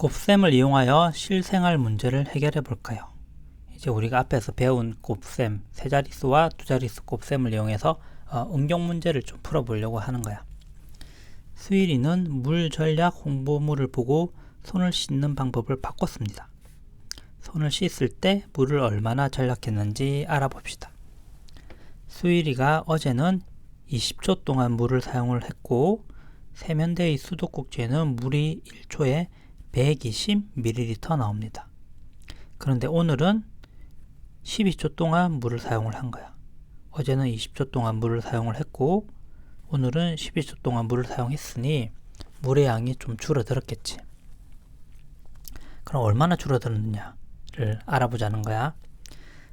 곱셈을 이용하여 실생활 문제를 해결해 볼까요? 이제 우리가 앞에서 배운 곱셈, 세 자릿수와 두 자릿수 곱셈을 이용해서 어, 응용 문제를 좀 풀어보려고 하는 거야. 수일이는 물 전략 홍보물을 보고 손을 씻는 방법을 바꿨습니다. 손을 씻을 때 물을 얼마나 전략했는지 알아봅시다. 수일이가 어제는 20초 동안 물을 사용을 했고 세면대의 수도꼭지에는 물이 1초에 120ml 나옵니다. 그런데 오늘은 12초 동안 물을 사용을 한 거야. 어제는 20초 동안 물을 사용을 했고 오늘은 12초 동안 물을 사용했으니 물의 양이 좀 줄어들었겠지. 그럼 얼마나 줄어들었느냐를 알아보자는 거야.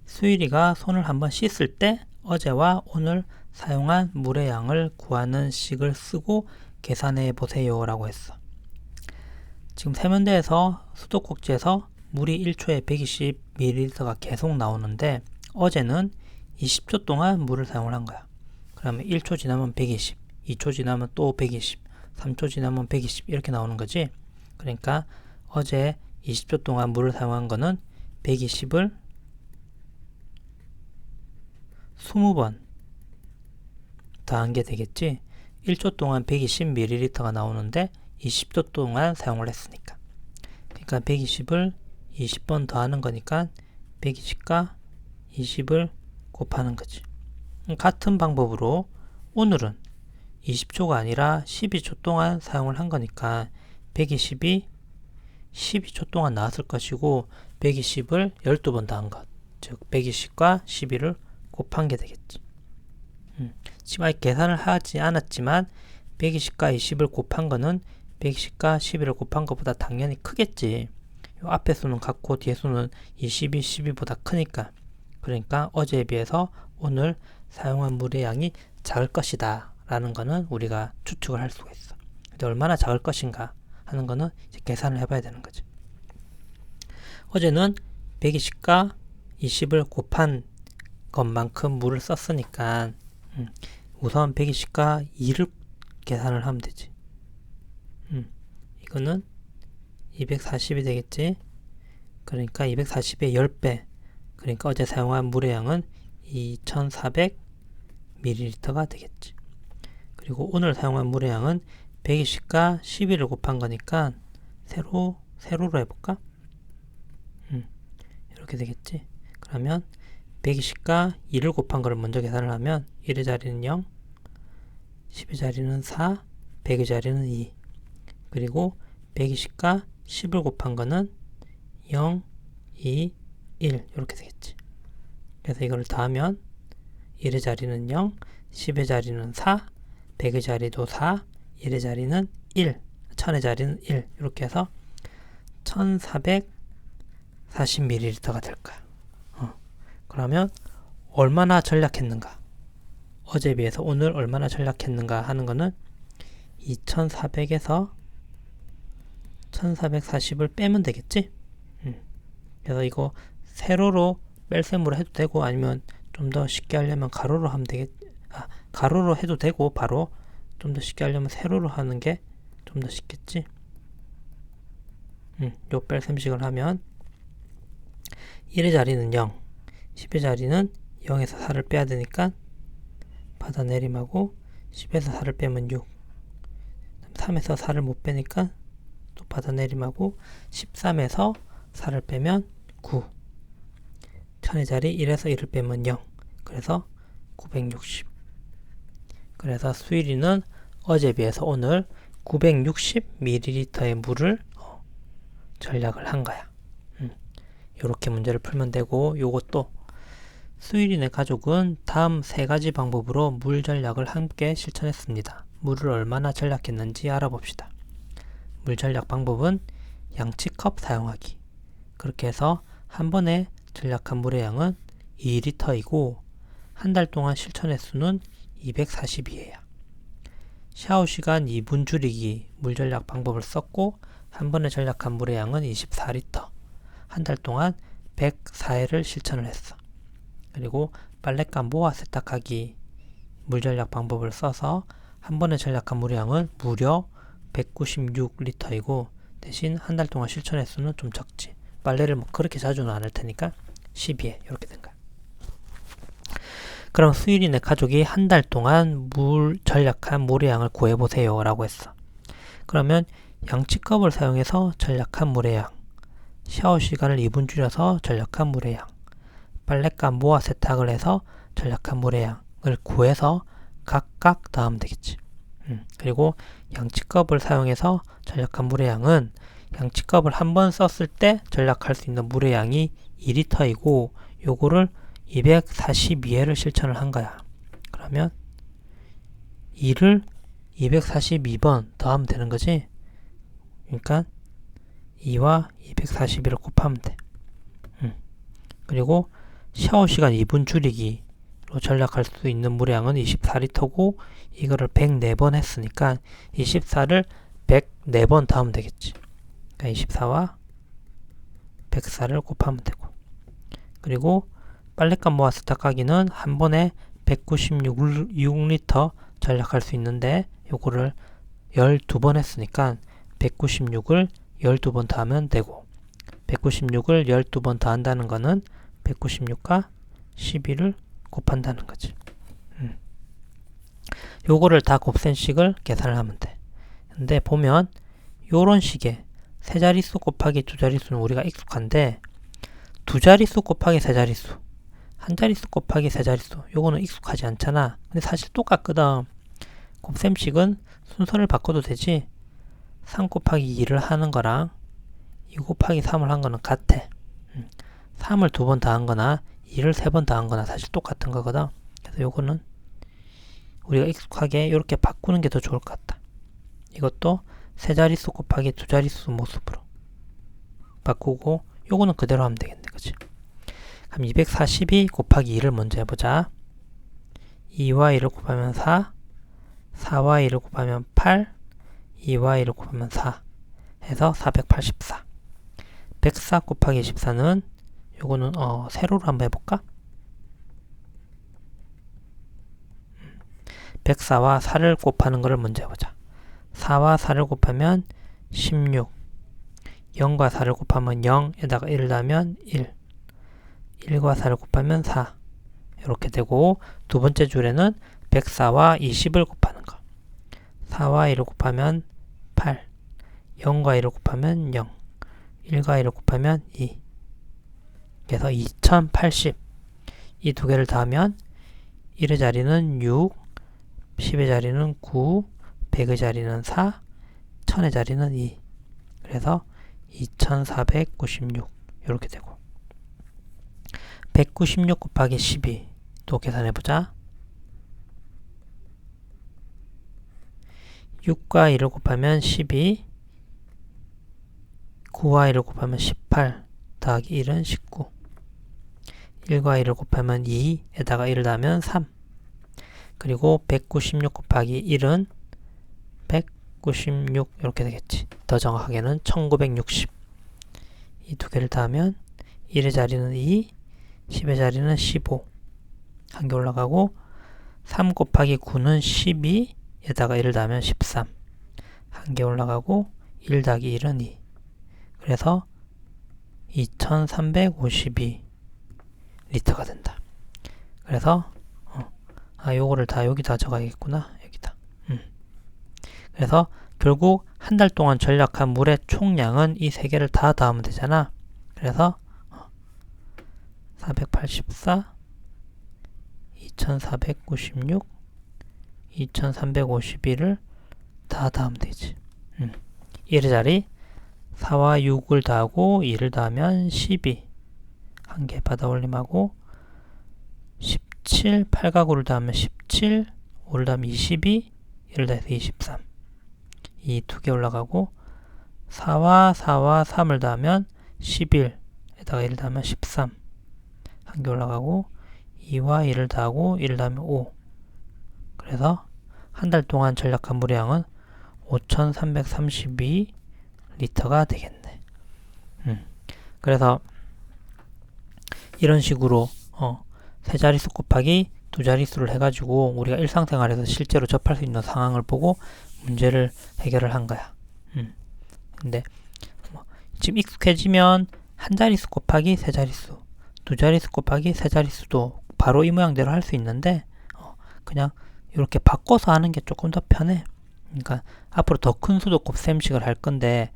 수일이가 손을 한번 씻을 때 어제와 오늘 사용한 물의 양을 구하는 식을 쓰고 계산해 보세요 라고 했어. 지금 세면대에서 수도꼭지에서 물이 1초에 120ml가 계속 나오는데 어제는 20초 동안 물을 사용을 한 거야. 그러면 1초 지나면 120, 2초 지나면 또 120, 3초 지나면 120 이렇게 나오는 거지. 그러니까 어제 20초 동안 물을 사용한 거는 120을 20번 더한 게 되겠지. 1초 동안 120ml가 나오는데 20초 동안 사용을 했으니까. 그러니까 120을 20번 더하는 거니까 120과 20을 곱하는 거지. 같은 방법으로 오늘은 20초가 아니라 12초 동안 사용을 한 거니까 120이 12초 동안 나왔을 것이고 120을 12번 더한 것. 즉 120과 12를 곱한 게 되겠지. 음, 지금 아직 계산을 하지 않았지만 120과 20을 곱한 거는 120과 11을 곱한 것보다 당연히 크겠지. 요 앞에 수는 같고 뒤에 수는 22, 12보다 크니까. 그러니까 어제에 비해서 오늘 사용한 물의 양이 작을 것이다. 라는 거는 우리가 추측을 할 수가 있어. 근데 얼마나 작을 것인가 하는 거는 이제 계산을 해봐야 되는 거지. 어제는 120과 20을 곱한 것만큼 물을 썼으니까 음, 우선 120과 2를 계산을 하면 되지. 음, 이거는 240이 되겠지. 그러니까 240의 10배. 그러니까 어제 사용한 물의 양은 2400ml가 되겠지. 그리고 오늘 사용한 물의 양은 120과 11을 곱한 거니까 세로 세로로 해볼까? 음, 이렇게 되겠지. 그러면 120과 2를 곱한 거를 먼저 계산을 하면 1의 자리는 0, 10의 자리는 4, 100의 자리는 2. 그리고 120과 10을 곱한 거는 0, 2, 1 이렇게 되겠지. 그래서 이걸 더하면 1의 자리는 0, 10의 자리는 4, 100의 자리도 4, 1의 자리는 1, 1000의 자리는 1 이렇게 해서 1440ml가 될 거야. 어. 그러면 얼마나 전략했는가? 어제에 비해서 오늘 얼마나 전략했는가 하는 거는 2400에서 1440을 빼면 되겠지? 음. 그래서 이거 세로로 뺄셈으로 해도 되고 아니면 좀 더 쉽게 하려면 가로로 하면 되겠 아, 가로로 해도 되고 바로 좀 더 쉽게 하려면 세로로 하는 게 좀 더 쉽겠지? 음, 요 뺄셈식을 하면 1의 자리는 0, 10의 자리는 0에서 4를 빼야 되니까 받아 내림하고 10에서 4를 빼면 6 3에서 4를 못 빼니까 또 받아내림하고 13에서 4를 빼면 9 1000의 자리 1에서 1을 빼면 0 그래서 960 그래서 수일이는 어제 비해서 오늘 960ml의 물을 어, 전략을 한 거야. 음, 이렇게 문제를 풀면 되고 요것도 수일이네 가족은 다음 세 가지 방법으로 물 전략을 함께 실천했습니다. 물을 얼마나 전략했는지 알아봅시다. 물 전략 방법은 양치 컵 사용하기. 그렇게 해서 한 번에 전략한 물의 양은 2리터이고 한 달 동안 실천 횟수는 240이에요. 샤워 시간 2분 줄이기 물 전략 방법을 썼고 한 번에 전략한 물의 양은 24리터. 한 달 동안 104회를 실천을 했어. 그리고 빨랫감 모아 세탁하기 물 전략 방법을 써서 한 번에 전략한 물량은 무려 196리터이고 대신 한 달 동안 실천 횟수는 좀 적지. 빨래를 뭐 그렇게 자주는 안 할 테니까 12회 이렇게 된 거야. 그럼 수일이 네 가족이 한 달 동안 물 전략한 물의 양을 구해보세요 라고 했어. 그러면 양치컵을 사용해서 전략한 물의 양, 샤워 시간을 2분 줄여서 전략한 물의 양, 빨랫감 모아 세탁을 해서 전략한 물의 양을 구해서 각각 더하면 되겠지. 음, 그리고 양치컵을 사용해서 전략한 물의 양은 양치컵을 한 번 썼을 때 전략할 수 있는 물의 양이 2리터이고 요거를 242회를 실천을 한 거야. 그러면 2를 242번 더하면 되는 거지. 그러니까 2와 241을 곱하면 돼. 음. 그리고 샤워 시간 2분 줄이기 로 전략할 수 있는 물의 양은 24리터고 이거를 104번 했으니까 24를 104번 더하면 되겠지. 그러니까 24와 104를 곱하면 되고 그리고 빨랫감 모아 세탁하기는 한 번에 196리터 전략할 수 있는데 요거를 12번 했으니까 196을 12번 더하면 되고 196을 12번 더한다는 거는 196과 12를 곱한다는 거지. 음. 요거를 다 곱셈식을 계산을 하면 돼. 근데 보면 요런 식의 세 자릿수 곱하기 두 자릿수는 우리가 익숙한데 두 자릿수 곱하기 세 자릿수 한 자릿수 곱하기 세 자릿수 요거는 익숙하지 않잖아. 근데 사실 똑같거든. 곱셈식은 순서를 바꿔도 되지 3 곱하기 2를 하는 거랑 2 곱하기 3을 한 거는 같아. 3을 두번 더한 거나 2를 세번 더한 거나 사실 똑같은 거거든. 그래서 요거는 우리가 익숙하게 이렇게 바꾸는 게 더 좋을 것 같다. 이것도 세 자릿수 곱하기 두 자릿수 모습으로 바꾸고 요거는 그대로 하면 되겠네. 그치? 그럼 242 곱하기 2를 먼저 해보자. 2와 1을 곱하면 4, 4와 1을 곱하면 8, 2와 1을 곱하면 4 해서 484 104 곱하기 14는 요거는 어, 세로로 한번 해볼까? 104와 4를 곱하는 것을 먼저 해보자. 4와 4를 곱하면 16 0과 4를 곱하면 0에다가 1을 더하면 1 1과 4를 곱하면 4 이렇게 되고 두 번째 줄에는 104와 20을 곱하는 거. 4와 1을 곱하면 8 0과 1을 곱하면 0 1과 1을 곱하면 2 그래서 2080 이 두 개를 더하면 1의 자리는 6 10의 자리는 9 100의 자리는 4 1000의 자리는 2 그래서 2496 이렇게 되고. 196 곱하기 12 또 계산해 보자. 6과 1을 곱하면 12 9와 1을 곱하면 18 더하기 1은 19 1과 1을 곱하면 2에다가 1을 더하면 3 그리고 196 곱하기 1은 196 이렇게 되겠지. 더 정확하게는 1960 이 두 개를 더하면 1의 자리는 2 10의 자리는 15 한 개 올라가고 3 곱하기 9는 12에다가 1을 더하면 13 한 개 올라가고 1 더하기 1은 2 그래서 2352 리터가 된다. 그래서 어, 아 요거를 다 여기다 적어야겠구나. 여기다. 음. 그래서 결국 한 달 동안 전략한 물의 총량은 이 세 개를 다 더하면 되잖아. 그래서 484 2496 2351을 다 더하면 되지. 음. 1의 자리 4와 6을 더하고 2를 더하면 12 한 개 받아 올림하고 17 8과 9를 더하면 17 5를 더하면 22 1을 더해서 23 이 두 개 올라가고 4와 4와 3을 더하면 11 에다가 1을 더하면 13 한 개 올라가고 2와 1을 더하고 1을 더하면 5 그래서 한 달 동안 전략한 물량은 5332 리터가 되겠네. 음. 그래서 이런 식으로 어, 세 자릿수 곱하기 두 자릿수를 해가지고 우리가 일상생활에서 실제로 접할 수 있는 상황을 보고 문제를 해결을 한 거야. 음. 근데 좀 익숙해지면 한 자릿수 곱하기 세 자릿수, 두 자릿수 곱하기 세 자릿수도 바로 이 모양대로 할 수 있는데 어, 그냥 이렇게 바꿔서 하는 게 조금 더 편해. 그러니까 앞으로 더 큰 수도 곱셈식을 할 건데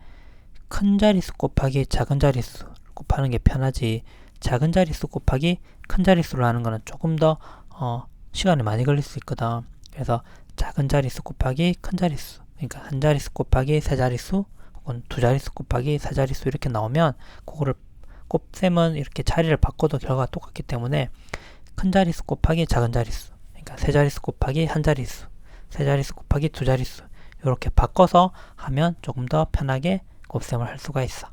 큰 자릿수 곱하기 작은 자릿수 곱하는 게 편하지 작은 자릿수 곱하기 큰 자릿수로 하는 거는 조금 더 어, 시간이 많이 걸릴 수 있거든. 그래서 작은 자릿수 곱하기 큰 자릿수 그러니까 한 자릿수 곱하기 세 자릿수 혹은 두 자릿수 곱하기 세 자릿수 이렇게 나오면 그거를 곱셈은 이렇게 자리를 바꿔도 결과가 똑같기 때문에 큰 자릿수 곱하기 작은 자릿수 그러니까 세 자릿수 곱하기 한 자릿수 세 자릿수 곱하기 두 자릿수 이렇게 바꿔서 하면 조금 더 편하게 곱셈을 할 수가 있어.